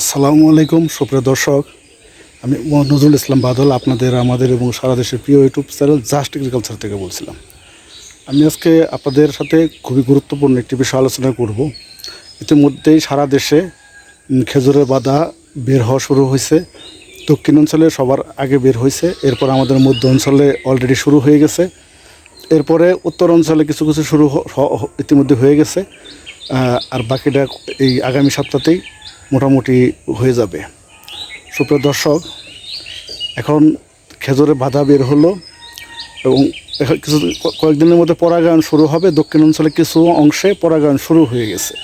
আসসালামু আলাইকুম, সুপ্রিয় দর্শক। আমি নজরুল ইসলাম বাদল, আপনাদের, আমাদের এবং সারা দেশের প্রিয় ইউটিউব চ্যানেল জাস্ট এগ্রিকালচার থেকে বলছিলাম। আমি আজকে আপনাদের সাথে খুবই গুরুত্বপূর্ণ একটি বিষয় আলোচনা করব। ইতিমধ্যেই সারা দেশে খেজুরের বাধা বের হওয়া শুরু হয়েছে। দক্ষিণ অঞ্চলে সবার আগে বের হয়েছে। এরপর আমাদের মধ্য অঞ্চলে অলরেডি শুরু হয়ে গেছে। এরপরে উত্তর অঞ্চলে কিছু কিছু শুরু ইতিমধ্যে হয়ে গেছে। আর বাকিটা এই আগামী সপ্তাহতেই মোটামুটি হয়ে যাবে। সুপ্রিয় দর্শক, এখন খেজুরের বাধা বের হলো এবং কিছু কয়েকদিনের মধ্যে পরাগায়ন শুরু হবে। দক্ষিণ অঞ্চলে কিছু অংশে পরাগায়ন শুরু হয়ে গেছে।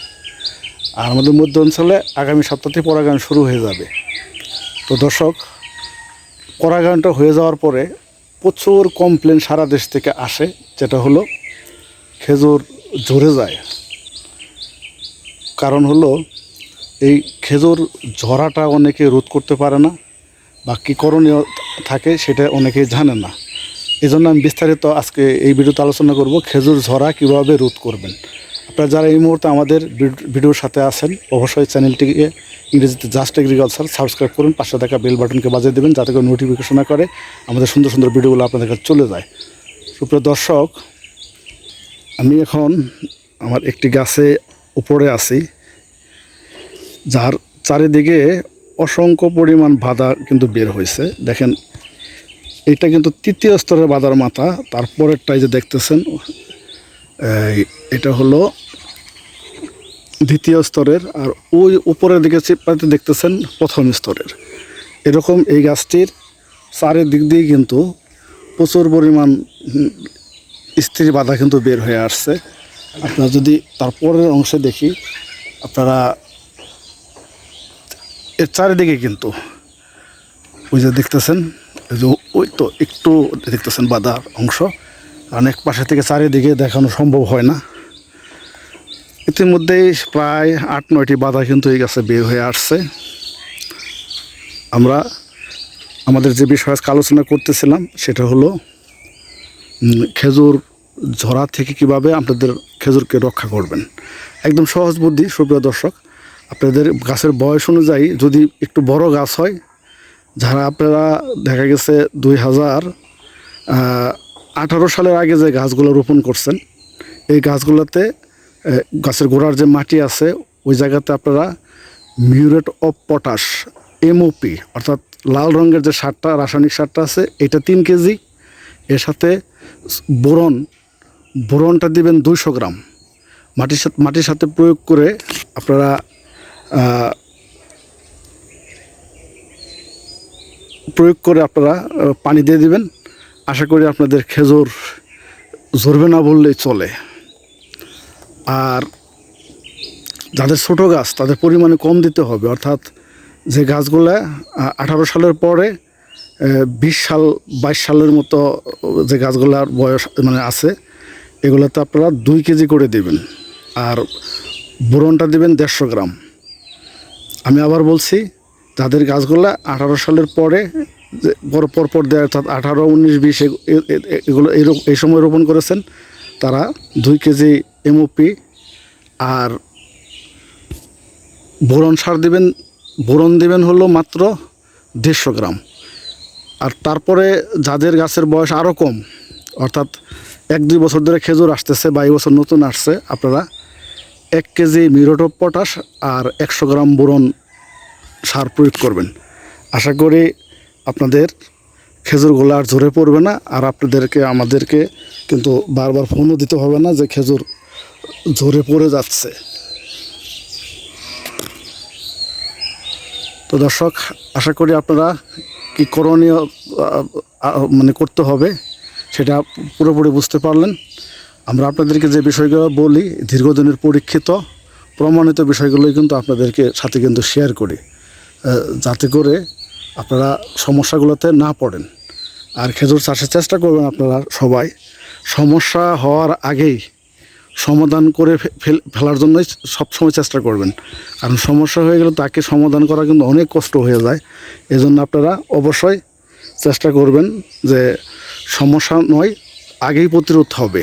আর আমাদের মধ্য অঞ্চলে আগামী সপ্তাহতে পরাগায়ন শুরু হয়ে যাবে। তো দর্শক, পরাগায়নটা হয়ে যাওয়ার পরে প্রচুর কমপ্লেন সারা দেশ থেকে আসে, যেটা হলো খেজুর ঝরে যায়। কারণ হলো এই খেজুর ঝরাটা অনেকে রোধ করতে পারে না বা কী করণীয় থাকে সেটা অনেকেই জানে না। এই জন্য আমি বিস্তারিত আজকে এই ভিডিওতে আলোচনা করব খেজুর ঝরা কীভাবে রোধ করবেন। আপনারা যারা এই মুহূর্তে আমাদের ভিডিওর সাথে আছেন, অবশ্যই চ্যানেলটিকে ইংরেজিতে জাস্ট এগ্রিকালচার সাবস্ক্রাইব করুন, পাশে থাকা বেল বাটনকে বাজিয়ে দেবেন যাতে করে নোটিফিকেশন করে আমাদের সুন্দর সুন্দর ভিডিওগুলো আপনাদের কাছে চলে যায়। সুপ্রিয় দর্শক, আমি এখন আমার একটি গাছে উপরে আছি। যার চারিদিকে অসংখ্য পরিমাণ বাধা কিন্তু বের হয়েছে। দেখেন এটা কিন্তু তৃতীয় স্তরের বাধার মাথা তারপরেরটাই যে দেখতেছেন এটা হলো দ্বিতীয় স্তরের আর ওই উপরের দিকে চিপাতে দেখতেছেন প্রথম স্তরের। এরকম এই গাছটির চারিদিক দিয়ে কিন্তু প্রচুর পরিমাণ হুম, স্ত্রী বাধা কিন্তু বের হয়ে আসছে। আপনারা যদি তারপরের অংশে দেখি আপনারা এর চারিদিকে কিন্তু ওই যে দেখতেছেন যে ওই তো একটু দেখতেছেন বাধার অংশ। অনেক পাশে থেকে চারিদিকে দেখানো সম্ভব হয় না। ইতিমধ্যেই প্রায় আট, নয়টি বাধা কিন্তু এই গাছে বের হয়ে আসছে। আমরা আমাদের যে বিষয়ে আজকে আলোচনা করতেছিলাম, সেটা হলো খেজুর ঝরা থেকে কীভাবে আপনাদের খেজুরকে রক্ষা করবেন। একদম সহজ বুদ্ধি, সুপ্রিয় দর্শক। আপনাদের গাছের বয়স অনুযায়ী যদি একটু বড় গাছ হয়, যারা আপনারা দেখা গেছে দুই হাজার আঠারো সালের আগে যে গাছগুলো রোপণ করছেন, এই গাছগুলোতে গাছের গোড়ার যে মাটি আছে, ওই জায়গাতে আপনারা মিউরেট অফ পটাশ, এমওপি, অর্থাৎ লাল রঙের যে সারটা, রাসায়নিক সারটা আছে, এটা তিন কেজি। এর সাথে বোরন, বোরনটা দিবেন দুইশো গ্রাম। মাটির সাথে মাটির সাথে প্রয়োগ করে আপনারা প্রয়োগ করে আপনারা পানি দিয়ে দিবেন। আশা করি আপনাদের খেজুর ঝরবে না বললেই চলে। আর যাদের ছোট গাছ, তাদের পরিমাণে কম দিতে হবে। অর্থাৎ যে গাছগুলা আঠারো সালের পরে বিশ সাল, বাইশ সালের মতো যে গাছগুলার বয়স মানে আছে, এগুলোতে আপনারা দুই কেজি করে দেবেন। আর বোরনটা দিবেন দেড়শো গ্রাম। আমি আবার বলছি যাদের গাছগুলো আঠারো সালের পরে পর পর পর দেয় অর্থাৎ আঠারো, উনিশ, বিশ এগুলো এই সময় রোপণ করেছেন, তারা দুই কেজি এমওপি আর বোরন সার দেবেন, বোরন দেবেন হলো মাত্র দেড়শো গ্রাম। আর তারপরে যাদের গাছের বয়স আরও কম, অর্থাৎ এক দুই বছর ধরে খেজুর আসতেছে বা এই বছর নতুন আসছে, আপনারা এক কেজি মিরোটপ পটাশ আর একশো গ্রাম বোরন সার প্রয়োগ করবেন। আশা করি আপনাদের খেজুর গোলা আর ঝরে পড়বে না, আর আপনাদেরকে, আমাদেরকে কিন্তু বারবার ফোনও দিতে হবে না যে খেজুর ঝরে পড়ে যাচ্ছে। তো দর্শক, আশা করি আপনারা কি করণীয় মানে করতে হবে সেটা পুরোপুরি বুঝতে পারলেন। আমরা আপনাদেরকে যে বিষয়গুলো বলি, দীর্ঘদিনের পরীক্ষিত, প্রমাণিত বিষয়গুলোই কিন্তু আপনাদেরকে সাথে কিন্তু শেয়ার করি। যাতে করে আপনারা সমস্যাগুলোতে না পড়েন। আর খেজুর চাষের চেষ্টা করবেন আপনারা সবাই। সমস্যা হওয়ার আগেই সমাধান করে ফেলার জন্যই সবসময় চেষ্টা করবেন। কারণ সমস্যা হয়ে গেলে তাকে সমাধান করা কিন্তু অনেক কষ্ট হয়ে যায়। এজন্য আপনারা অবশ্যই চেষ্টা করবেন যে সমস্যা নয়, আগেই প্রতিরোধ হবে।